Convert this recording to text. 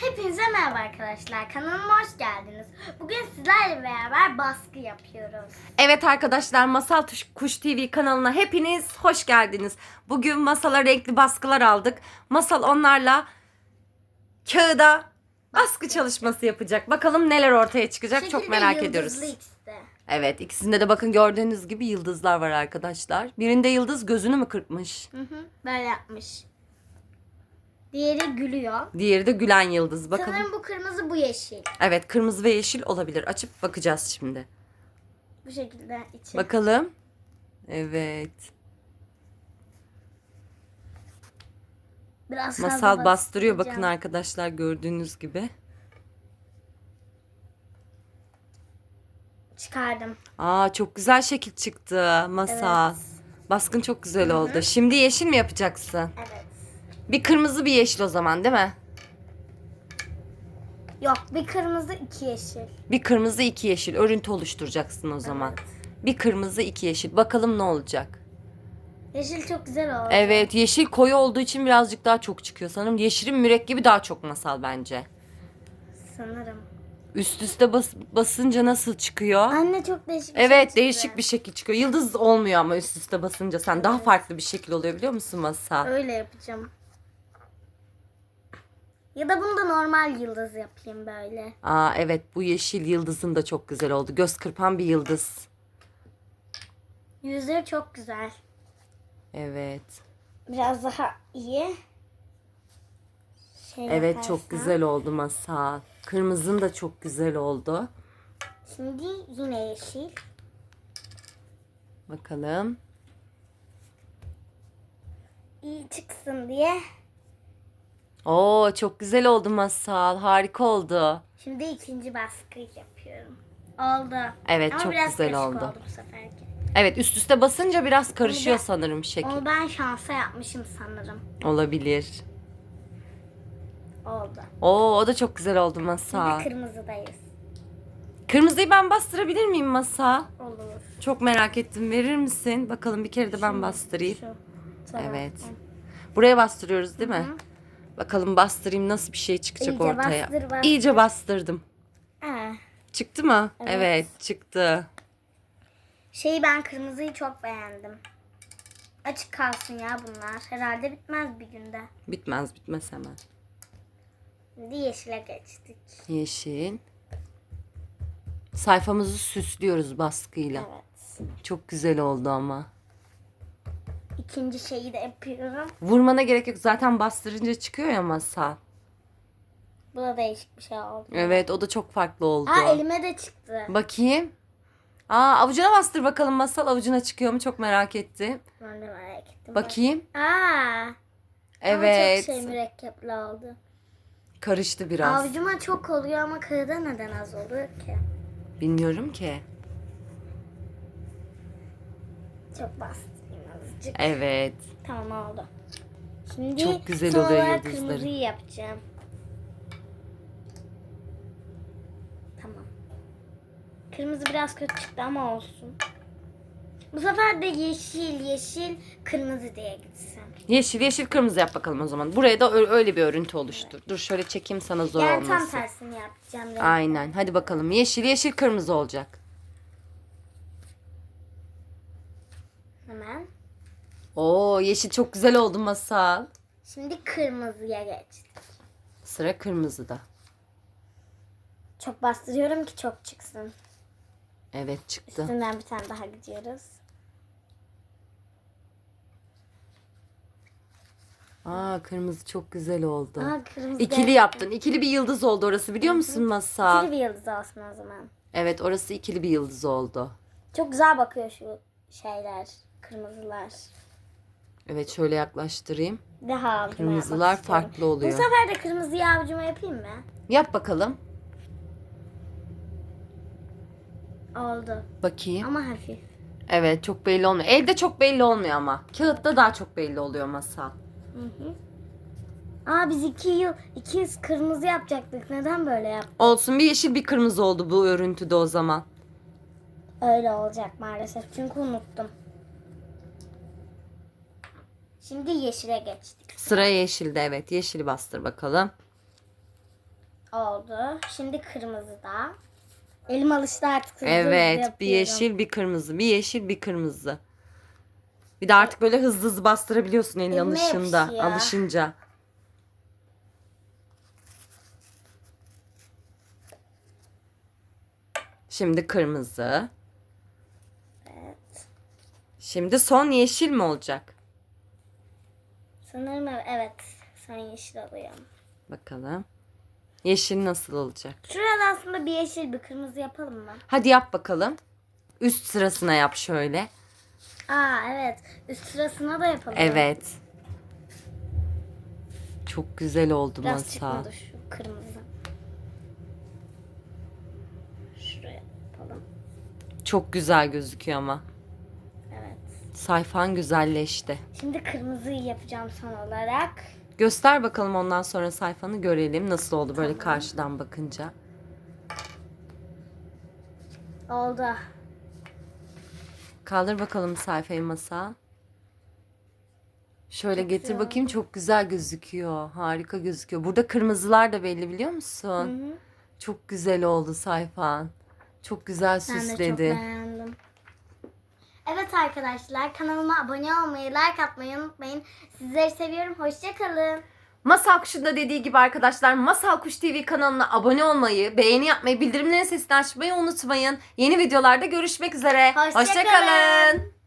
Hepinize merhaba arkadaşlar. Kanalıma hoş geldiniz. Bugün sizlerle beraber baskı yapıyoruz. Evet arkadaşlar Masal Kuş TV kanalına hepiniz hoş geldiniz. Bugün masala renkli baskılar aldık. Masal onlarla kağıda baskı çalışması yapacak. Bakalım neler ortaya çıkacak çok Şekilde merak ediyoruz. ikisi. Evet ikisinde de bakın gördüğünüz gibi yıldızlar var arkadaşlar. Birinde yıldız gözünü mü kırpmış? Hı hı, böyle yapmış. Diğeri gülüyor. Diğeri de gülen yıldız. Bakalım. Sanırım bu kırmızı bu yeşil. Evet kırmızı ve yeşil olabilir. Açıp bakacağız şimdi. Bu şekilde içi. Bakalım. Evet. Biraz Masal bastırıyor bakın arkadaşlar gördüğünüz gibi. Çıkardım. Aa çok güzel şekil çıktı Masal. Evet. Baskın çok güzel oldu. Şimdi yeşil mi yapacaksın? Evet. Bir kırmızı bir yeşil o zaman değil mi? Yok bir kırmızı iki yeşil. Bir kırmızı iki yeşil örüntü oluşturacaksın o zaman. Bir kırmızı iki yeşil. Bakalım ne olacak? Yeşil çok güzel oldu. Evet yeşil koyu olduğu için birazcık daha çok çıkıyor sanırım. Yeşilin mürekkebi daha çok masal bence. Sanırım. Üst üste bas- basınca nasıl çıkıyor? Anne çok değişik bir şey Evet çıktı. değişik bir şekil çıkıyor. Yıldız olmuyor ama üst üste basınca sen daha farklı bir şekil oluyor biliyor musun masal? Öyle yapacağım. Ya da bunu da normal yıldız yapayım böyle. Aa evet bu yeşil yıldızın da çok güzel oldu. Göz kırpan bir yıldız. Yüzleri çok güzel. Evet. Biraz daha iyi. Şey Evet yaparsam. çok güzel oldu masal. Kırmızın da çok güzel oldu. Şimdi yine yeşil. Bakalım. İyi çıksın diye. Oo çok güzel oldu masal. Harika oldu. Şimdi ikinci baskıyı yapıyorum. Oldu. Evet, Ama çok biraz güzel karışık oldu. bu seferki. Evet üst üste basınca biraz karışıyor ben- sanırım şekil. Onu ben şansa yapmışım sanırım. Olabilir. Oldu. Oo o da çok güzel oldu Şimdi masal. kırmızıdayız. Kırmızıyı ben bastırabilir miyim masal? Olur. Çok merak ettim. Verir misin? Bakalım bir kere de ben bastırayım. Şu. Tamam. Evet. Buraya bastırıyoruz değil mi? Bakalım bastırayım nasıl bir şey çıkacak İyice ortaya. bastır, bastır. İyice bastırdım. Aa, Çıktı mı? Evet. Çıktı. Şeyi ben kırmızıyı çok beğendim. Açık kalsın ya bunlar. Herhalde bitmez bir günde. Bitmez bitmez hemen. Şimdi yeşile geçtik. Yeşil. Sayfamızı süslüyoruz baskıyla. Evet. Çok güzel oldu ama. İkinci şeyi de yapıyorum. Vurmana gerek yok. Zaten bastırınca çıkıyor ya masa. Bu da değişik bir şey oldu. Evet o da çok farklı oldu. Aa elime de çıktı. Bakayım. Aa avucuna bastır bakalım masal avucuna çıkıyor mu çok merak ettim. Ben de merak ettim. Bakayım. Aa. Evet. Ama çok şey mürekkepli oldu. Karıştı biraz. Avucuma çok oluyor ama kağıda neden az oluyor ki? Bilmiyorum ki. Çok bastırayım azıcık. Evet. Tamam oldu. Şimdi Çok güzel son oluyor olarak yıldızları. kırmızıyı yapacağım. Tamam. Kırmızı biraz kötü çıktı ama olsun. Bu sefer de yeşil yeşil kırmızı diye gitsin. Yeşil yeşil kırmızı yap bakalım o zaman. Buraya da ö- öyle bir örüntü oluştur. Dur şöyle çekeyim sana zor yani tam olmasın. tersini yapacağım. Aynen. Hadi bakalım. Yeşil yeşil kırmızı olacak. Hemen. Oo yeşil çok güzel oldu masal. Şimdi kırmızıya geçtik. Sıra kırmızıda. Çok bastırıyorum ki çok çıksın. Evet çıktı. Üstünden bir tane daha gidiyoruz. Aa kırmızı çok güzel oldu. Aa, kırmızı İkili yaptın. İkili bir yıldız oldu orası biliyor musun masal? İkili bir yıldız olsun o zaman. Evet orası ikili bir yıldız oldu. Çok güzel bakıyor şu şeyler. Kırmızılar. Evet şöyle yaklaştırayım. Daha Kırmızılar yapmak istiyorum. farklı oluyor. Bu sefer de kırmızıyı avucuma yapayım mı? Yap bakalım. Oldu. Bakayım. Ama hafif. Evet çok belli olmuyor. Elde çok belli olmuyor ama. Kağıtta daha çok belli oluyor masal. Aa biz iki yıl iki yüz kırmızı yapacaktık. Neden böyle yaptık? Olsun bir yeşil bir kırmızı oldu bu örüntüde o zaman. Öyle olacak maalesef. Çünkü unuttum. Şimdi yeşile geçtik. Sıra yeşilde evet. Yeşili bastır bakalım. Oldu. Şimdi kırmızı da. Elim alıştı artık. hızlı hızlı Evet bir yapıyorum. yeşil bir kırmızı bir yeşil bir kırmızı. Bir de artık böyle hızlı hızlı bastırabiliyorsun elin Elime alışında, yapışıyor. alışınca. Şimdi kırmızı. Evet. Şimdi son yeşil mi olacak? Sanırım evet. Sen yeşil alıyorum. Bakalım. Yeşil nasıl olacak? Şurada aslında bir yeşil bir kırmızı yapalım mı? Hadi yap bakalım. Üst sırasına yap şöyle. Aa evet. Üst sırasına da yapalım. Evet. Çok güzel oldu Biraz masa. çıkmadı şu kırmızı. Şuraya yapalım. Çok güzel gözüküyor ama. Sayfan güzelleşti. Şimdi kırmızıyı yapacağım son olarak. Göster bakalım ondan sonra sayfanı görelim. Nasıl oldu böyle karşıdan bakınca. Oldu. Kaldır bakalım sayfayı masa. Şöyle getir bakayım çok güzel gözüküyor. Harika gözüküyor. Burada kırmızılar da belli biliyor musun? Çok güzel oldu sayfan. Çok güzel Ben de çok süsledi. beğendim. Evet arkadaşlar kanalıma abone olmayı, like atmayı unutmayın. Sizleri seviyorum. Hoşçakalın. Masal Kuş'un da dediği gibi arkadaşlar Masal Kuş TV kanalına abone olmayı, beğeni yapmayı, bildirimlerin sesini açmayı unutmayın. Yeni videolarda görüşmek üzere. Hoşça Hoşça kalın. kalın.